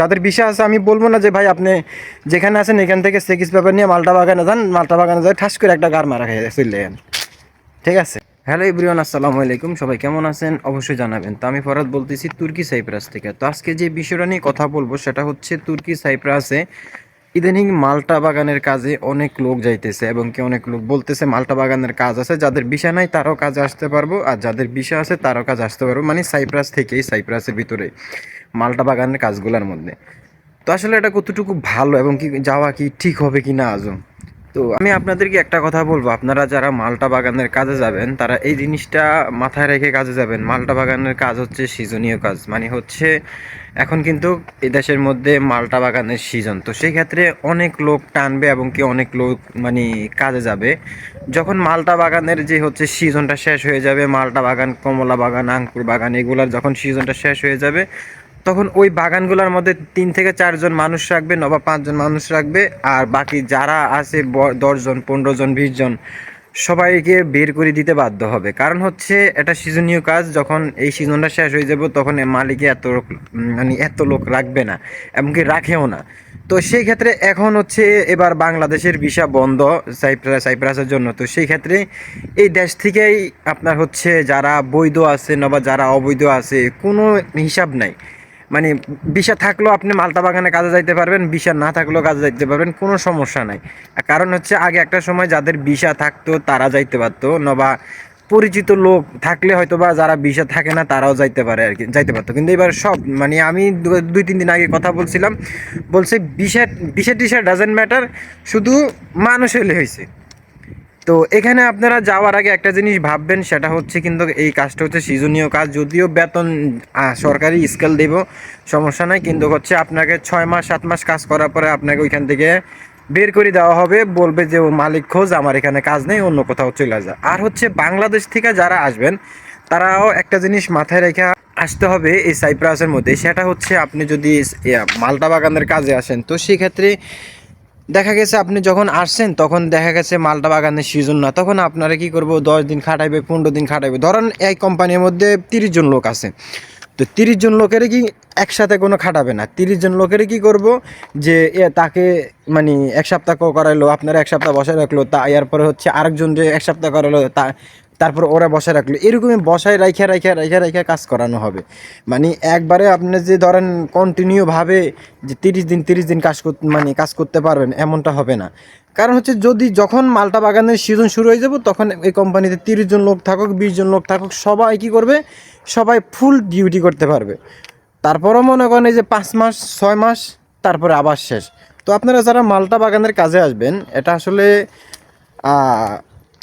যাদের বিষয় আছে, আমি বলব না যে ভাই আপনি যেখানে আছেন এখান থেকে সেকিস পেপার নিয়ে মালটা বাগানে যান, মালটা বাগানে যায় ঠাস করে একটা গার মারা খেয়ে চলে ঠিক আছে? হ্যালো ইব্রিয়ান আসসালামু আলাইকুম। সবাই কেমন আছেন? অবশ্যই জানাবেন। তো আমি ফরাদ বলতেছি তুর্কি সাইপ্রাস থেকে। তো আজকে যে বিষয়টা নিয়ে কথা বলব, সেটা হচ্ছে তুর্কি সাইপ্রাসে ইদানিং মালটা বাগানের কাজে অনেক লোক যাইতেছে এবং কি অনেক লোক বলতেছে মালটা বাগানের কাজ আছে, যাদের বিষয় নাই তারাও কাজে আসতে পারব, আর যাদের বিষয় আছে তারাও কাজ আসতে পারব। মানে সাইপ্রাস থেকেই, সাইপ্রাসের ভিতরে। মালটা বাগানের কাজগুলোর মধ্যে। তো আসলে এটা কতটুকু ভালো এবং কি যাওয়া কি ঠিক হবে কি না আজও? তো আমি আপনাদেরকে একটা কথা বলব, আপনারা যারা মালটা বাগানের কাজে যাবেন, তারা এই জিনিসটা মাথায় রেখে কাজে যাবেন। মালটা বাগানের কাজ হচ্ছে সিজনীয় কাজ মানে হচ্ছে এখন কিন্তু এই দেশের মধ্যে মালটা বাগানের সিজন। তো সেই ক্ষেত্রে অনেক লোক টানবে এবং কি অনেক লোক মানে কাজে যাবে। যখন মালটা বাগানের যে হচ্ছে সিজনটা শেষ হয়ে যাবে, মালটা বাগান, কমলা বাগান আঙ্কুর বাগান, এগুলার যখন সিজনটা শেষ হয়ে যাবে তখন ওই বাগানগুলোর মধ্যে তিন থেকে চারজন মানুষ রাখবে নবা পাঁচজন মানুষ রাখবে, আর বাকি যারা আছে দশজন পনেরো জন বিশ জন সবাইকে বের করে দিতে বাধ্য হবে। কারণ হচ্ছে এটা সিজনীয় কাজ, যখন এই সিজনটা শেষ হয়ে যাবে, তখন মালিকে এত লোক মানে এত লোক রাখবে না, এমনকি রাখেও না। তো সেই ক্ষেত্রে এখন হচ্ছে এবার বাংলাদেশের ভিসা বন্ধ সাইপ্রাস, সাইপ্রাসের জন্য। তো সেই ক্ষেত্রে এই দেশ থেকেই আপনার হচ্ছে যারা বৈধ আছে, নবা যারা অবৈধ আছে, কোনো হিসাব নাই। মানে বিষা থাকলেও আপনি মালটা বাগানে কাজে যাইতে পারবেন, বিষা না থাকলেও কাজে যাইতে পারবেন, কোনো সমস্যা নাই। কারণ হচ্ছে আগে একটা সময় যাদের বিষা থাকতো, তারা যাইতে পারতো, নবা পরিচিত লোক থাকলে হয়তো বা যারা বিষা থাকে না, তারাও যাইতে পারে আর কি, যাইতে পারতো। কিন্তু এবার সব মানে আমি দুই, তিন দিন আগে কথা বলছিলাম, বলছে বিষা বিষা টিসা ডাজেন্ট ম্যাটার শুধু মানুষ হলে হয়েছে তো এখানে আপনারা যাওয়ার আগে একটা জিনিস ভাববেন, সেটা হচ্ছে কিন্তু এই কাজটা হচ্ছে সৃজনীয় কাজ। যদিও বেতন সরকারি স্কেল দেব, সমস্যা নাই, কিন্তু হচ্ছে আপনাকে ছয় মাস, সাত মাস কাজ করার পরে আপনাকে ওইখান থেকে বের করে দেওয়া হবে। বলবে যে, ও মালিক, খোঁজ, আমার এখানে কাজ নেই, অন্য কোথাও চলে যা। আর হচ্ছে বাংলাদেশ থেকে যারা আসবেন, তারাও একটা জিনিস মাথায় রেখে আসতে হবে এই সাইপ্রাসের মধ্যে। সেটা হচ্ছে আপনি যদি মালটা বাগানের কাজে আসেন, তো সেক্ষেত্রে দেখা গেছে আপনি যখন আসছেন, তখন দেখা গেছে মালটা বাগানের সিজন না। তখন আপনারা কি করব, দশ দিন খাটাইবে, পনেরো দিন খাটাইবে। ধরেন এই কোম্পানির মধ্যে তিরিশ জন লোক আছে। তো তিরিশ জন লোকের কি একসাথে কোনো খাটাবে না? তিরিশ জন লোকের কি করব যে তাকে মানে এক সপ্তাহ করাইলো, আপনারা এক সপ্তাহ বসায় রাখল, তা, এরপরে হচ্ছে আরেকজন যে এক সপ্তাহ করালো তা তারপর ওরা বসায় রাখল। এরকমই বসায় রাইখা রাইখা রাইখা রাইখা কাজ করানো হবে। মানে একবারে আপনি যে ধরেন কন্টিনিউভাবে যে তিরিশ দিন তিরিশ দিন কাজ মানে কাজ করতে পারবেন, এমনটা হবে না। কারণ হচ্ছে যদি যখন মালটা বাগানের সিজন শুরু হয়ে যাব, তখন এই কোম্পানিতে তিরিশ জন লোক থাকুক, বিশ জন লোক থাকুক, সবাই কি করবে? সবাই ফুল ডিউটি করতে পারবে। তারপরও মনে করেন এই যে পাঁচ মাস, ছয় মাস, তারপরে আবার শেষ। তো আপনারা যারা মালটা বাগানের কাজে আসবেন, এটা আসলে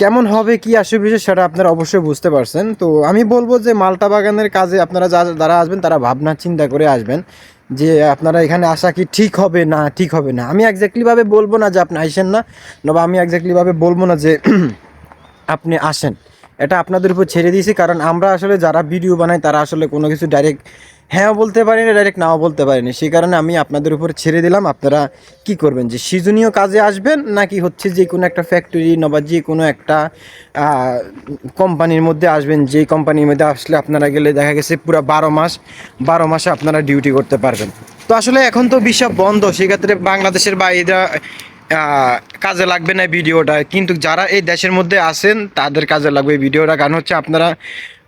কেমন হবে, কি আসবে সেটা আপনারা অবশ্যই বুঝতে পারছেন। তো আমি বলব যে মালটা বাগানের কাজে আপনারা যা- যারা আসবেন, তারা ভাবনা চিন্তা করে আসবেন যে আপনারা এখানে আসা কি ঠিক হবে না, ঠিক হবে না। আমি একজাক্টলিভাবে বলব না যে আপনি আসেন না, নবা আমি একজাক্টলিভাবে বলব না যে আপনি আসেন। এটা আপনাদের উপর ছেড়ে দিয়েছি, কারণ আমরা আসলে যারা ভিডিও বানাই, তারা আসলে কোনো কিছু ডাইরেক্ট হ্যাঁ বলতে পারি না ডাইরেক্ট নাও বলতে পারি না সেই কারণে আমি আপনাদের উপর ছেড়ে দিলাম। আপনারা কি করবেন? যে সিজনীয় কাজে আসবেন, নাকি হচ্ছে যে কোনো একটা ফ্যাক্টরি বা যে কোনো একটা কোম্পানির মধ্যে আসবেন যেই কোম্পানির মধ্যে আসলে আপনারা গেলে দেখা গেছে পুরো বারো মাস, বারো মাসে আপনারা ডিউটি করতে পারবেন। তো আসলে এখন তো বিশ্ব বন্ধ সেক্ষেত্রে বাংলাদেশের বাইরে কাজে লাগবে না ভিডিওটা। কিন্তু যারা এই দেশের মধ্যে আছেন, তাদের কাজে লাগবে ভিডিওটা। কারণ হচ্ছে আপনারা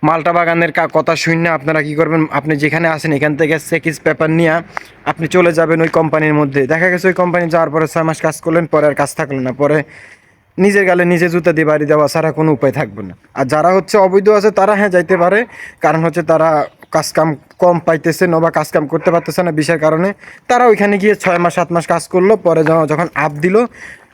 মালটা বাগানের কথা শুনে আপনারা কি করবেন? আপনি যেখানে আসেন এখান থেকে সেকিস পেপার নিয়ে আপনি চলে যাবেন ওই কোম্পানির মধ্যে। দেখা গেছে ওই কোম্পানি যাওয়ার পরে ছয় মাস কাজ করলেন, পরে আর কাজ থাকলেন না। পরে নিজের গালে নিজে জুতা দিয়ে বাড়ি দেওয়া ছাড়া কোনো উপায় থাকবে না। আর যারা হচ্ছে অবৈধ আছে, তারা হ্যাঁ যাইতে পারে। কারণ হচ্ছে তারা কাজ কাম পাইতেছে, নবা কাজ কাম করতে পারতেছে না বিষয়ের কারণে। তারা ওইখানে গিয়ে ছয় মাস, সাত মাস কাজ করল, পরে যখন- আপ দিল,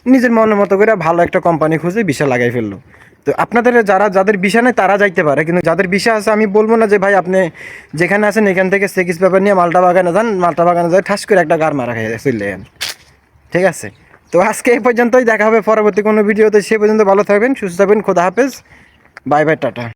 নিজের মনের মতো করে ভালো একটা কোম্পানি খুঁজে বিষা লাগাই ফেলল। তো আপনাদের যারা, যাদের বিষা নেই, তারা যাইতে পারে। কিন্তু যাদের বিষা আছে, আমি বলব না যে, ভাই, আপনি যেখানে আছেন, এখান থেকে সেকিস পেপার নিয়ে মালটা বাগানে যান। মালটা বাগানে যায় ঠাস করে একটা গার মারা খেয়ে চলে ঠিক আছে? তো আজকে এই পর্যন্তই, দেখা হবে পরবর্তী কোনো ভিডিওতে, সে পর্যন্ত ভালো থাকবেন, সুস্থ থাকবেন, খোদা হাফেজ, বাই বাই, টাটা।